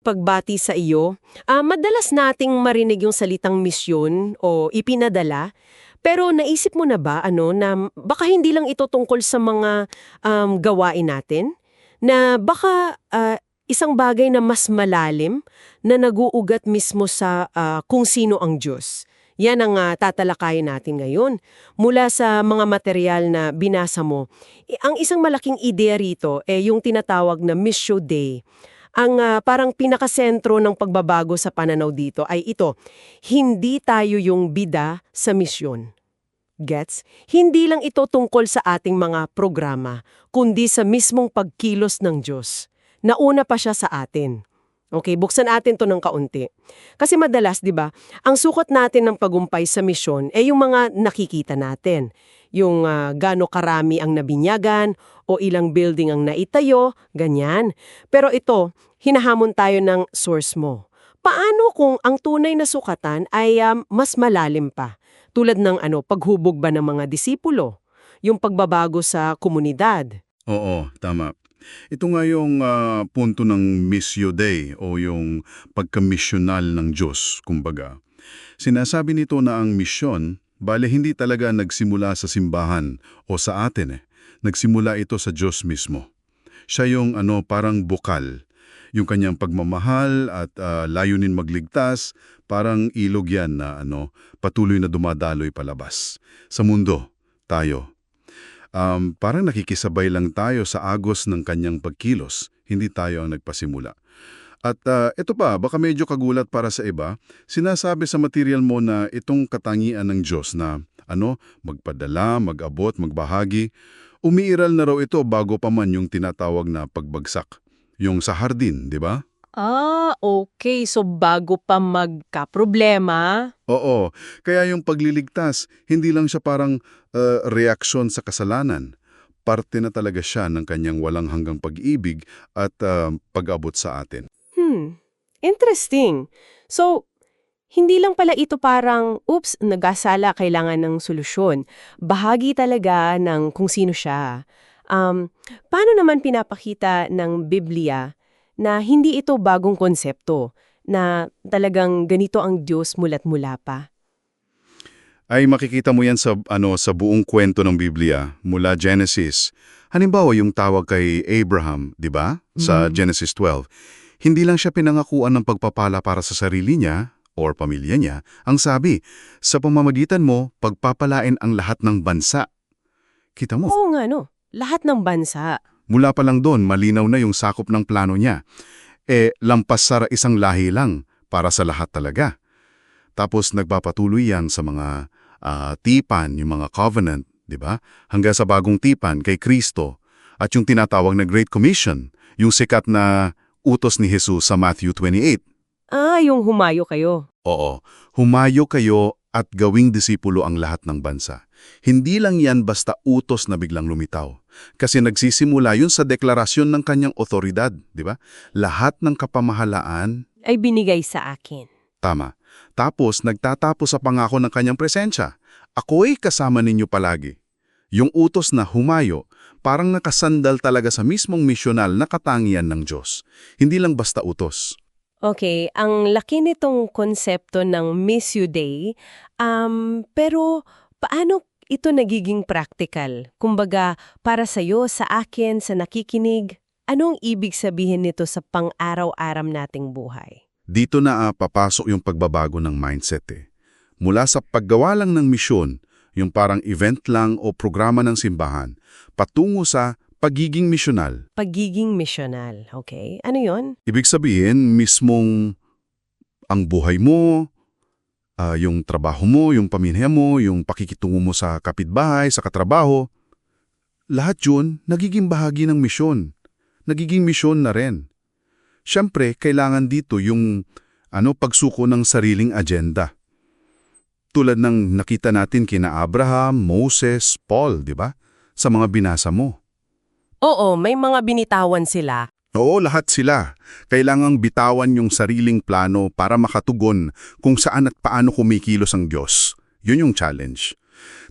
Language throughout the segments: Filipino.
pagbati sa iyo, ah, madalas nating marinig yung salitang misyon o ipinadala, pero naisip mo na ba ano na baka hindi lang ito tungkol sa mga um, gawain natin? Na baka ah, isang bagay na mas malalim na naguugat mismo sa ah, kung sino ang Diyos. Yan ang ah, tatalakayin natin ngayon. Mula sa mga material na binasa mo, ang isang malaking ideya rito ay yung tinatawag na Missio Dei. Ang ah, parang pinakasentro ng pagbabago sa pananaw dito ay ito, hindi tayo yung bida sa misyon. Gets? Hindi lang ito tungkol sa ating mga programa, kundi sa mismong pagkilos ng Diyos. Nauna pa siya sa atin. Okay, buksan natin to ng kaunti. Kasi madalas, di ba, ang sukat natin ng pagumpay sa misyon ay yung mga nakikita natin. Yung ah, gaano karami ang nabinyagan o ilang building ang naitayo, ganyan. Pero ito, hinahamon tayo ng source mo. Paano kung ang tunay na sukatan ay um, mas malalim pa? Tulad ng ano, paghubog ba ng mga disipulo? Yung pagbabago sa komunidad? Oo, tama. Ito nga yung ah, punto ng Missio Dei o yung pagkamisyonal ng Diyos, kumbaga. Sinasabi nito na ang misyon, bale hindi talaga nagsimula sa simbahan o sa atin eh. Nagsimula ito sa Diyos mismo. Siya yung ano, parang bukal. Yung kanyang pagmamahal at ah, layunin magligtas, parang ilog yan na ano, patuloy na dumadaloy palabas. Sa mundo, tayo, Um, parang nakikisabay lang tayo sa agos ng kanyang pagkilos, hindi tayo ang nagpasimula. At ah, ito pa, baka medyo kagulat para sa iba, sinasabi sa material mo na itong katangian ng Diyos na ano, magpadala, mag-abot, magbahagi, umiiral na raw ito bago pa man yung tinatawag na pagbagsak. Yung sa hardin, di ba? Ah, okay. So bago pa magka-problema, Oo, kaya yung pagliligtas, hindi lang siya parang uh, reaksyon sa kasalanan. Parte na talaga siya ng kanyang walang hanggang pag-ibig at uh, pag-abot sa atin. Hmm, interesting. So, hindi lang pala ito parang, oops, nagasala, kailangan ng solusyon. Bahagi talaga ng kung sino siya. Um, paano naman pinapakita ng Biblia na hindi ito bagong konsepto, na talagang ganito ang Diyos mula't mula pa? Ay makikita mo yan sa, ano, sa buong kwento ng Biblia mula Genesis. Halimbawa yung tawag kay Abraham, di ba? Sa Mhm. Genesis 12. Hindi lang siya pinangakuan ng pagpapala para sa sarili niya or pamilya niya. Ang sabi, sa pamamagitan mo, pagpapalain ang lahat ng bansa. Kita mo? Oo nga, no. Lahat ng bansa. Mula pa lang doon, malinaw na yung sakop ng plano niya. Eh, lampas sa isang lahi lang para sa lahat talaga. Tapos nagpapatuloy yan sa mga ah, tipan, yung mga covenant, di ba? Hanggang sa bagong tipan kay Kristo at yung tinatawag na Great Commission, yung sikat na utos ni Jesus sa Matthew 28. Ah, yung humayo kayo. Oo, humayo kayo at gawing disipulo ang lahat ng bansa. Hindi lang yan basta utos na biglang lumitaw. Kasi nagsisimula yun sa deklarasyon ng kanyang otoridad, di ba? Lahat ng kapamahalaan, Ay binigay sa akin. tama. Tapos nagtatapos sa pangako ng kanyang presensya. Ako'y kasama ninyo palagi. Yung utos na humayo, parang nakasandal talaga sa mismong misyonal na katangian ng Diyos. Hindi lang basta utos. Okay, ang laki nitong konsepto ng Miss You Day, um, pero paano ito nagiging practical? Kumbaga, para sa'yo, sa akin, sa nakikinig, anong ibig sabihin nito sa pang-araw-aram nating buhay? Dito na ah, papasok yung pagbabago ng mindset eh. Mula sa paggawa lang ng misyon, yung parang event lang o programa ng simbahan, patungo sa pagiging misyonal. Pagiging misyonal, okay? Ano yon? Ibig sabihin, mismong ang buhay mo, ah, yung trabaho mo, yung pamilya mo, yung pakikitungo mo sa kapitbahay, sa katrabaho, lahat yun nagiging bahagi ng misyon. Nagiging misyon na rin. Siyempre, kailangan dito yung ano pagsuko ng sariling agenda. Tulad ng nakita natin kina Abraham, Moses, Paul, di ba? Sa mga binasa mo. Oo, may mga binitawan sila. Oo, lahat sila. Kailangang bitawan yung sariling plano para makatugon kung saan at paano kumikilos ang Diyos. Yun yung challenge.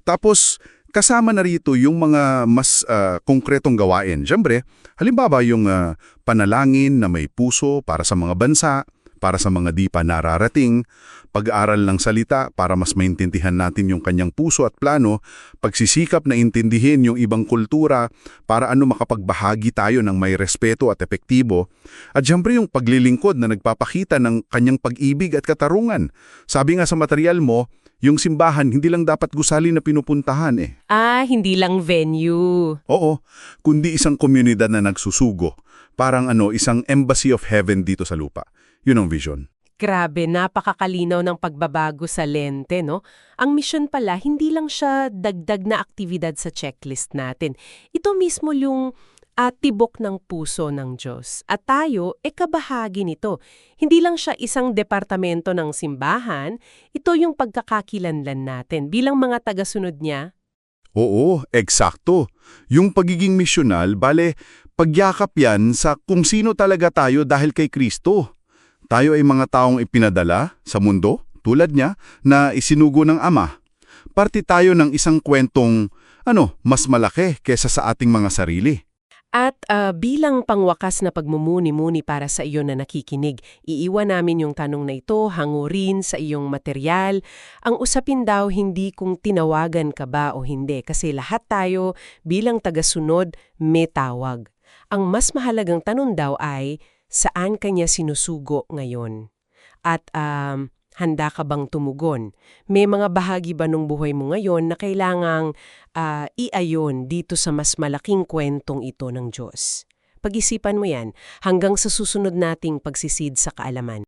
Tapos, kasama na rito yung mga mas ah, konkretong gawain. Siyempre, halimbawa yung ah, panalangin na may puso para sa mga bansa, para sa mga di pa nararating, pag-aaral ng salita para mas maintindihan natin yung kanyang puso at plano, pagsisikap na intindihin yung ibang kultura para ano makapagbahagi tayo ng may respeto at epektibo, at siyempre yung paglilingkod na nagpapakita ng kanyang pag-ibig at katarungan. Sabi nga sa material mo, yung simbahan hindi lang dapat gusali na pinupuntahan eh. Ah, hindi lang venue. Oo, kundi isang komunidad na nagsusugo. Parang ano, isang embassy of heaven dito sa lupa. Yun ang vision. Grabe, napakakalinaw ng pagbabago sa lente, no? Ang mission pala, hindi lang siya dagdag na aktibidad sa checklist natin. Ito mismo yung ah, tibok ng puso ng Diyos. At tayo, e kabahagi nito. Hindi lang siya isang departamento ng simbahan, ito yung pagkakakilanlan natin bilang mga tagasunod niya. Oo, eksakto. Yung pagiging misyonal, bale, pagyakap yan sa kung sino talaga tayo dahil kay Kristo. Tayo ay mga taong ipinadala sa mundo, tulad niya, na isinugo ng Ama. Parte tayo ng isang kwentong, ano, mas malaki kesa sa ating mga sarili. At ah, bilang pangwakas na pagmumuni-muni para sa iyo na nakikinig, iiwan namin yung tanong na ito, hangurin sa iyong material. Ang usapin daw hindi kung tinawagan ka ba o hindi kasi lahat tayo bilang tagasunod may tawag. Ang mas mahalagang tanong daw ay, saan kanya sinusugo ngayon? At um, handa ka bang tumugon? May mga bahagi ba ng buhay mo ngayon na kailangang ah, iayon dito sa mas malaking kwentong ito ng Diyos? Pag-isipan mo yan hanggang sa susunod nating pagsisid sa kaalaman.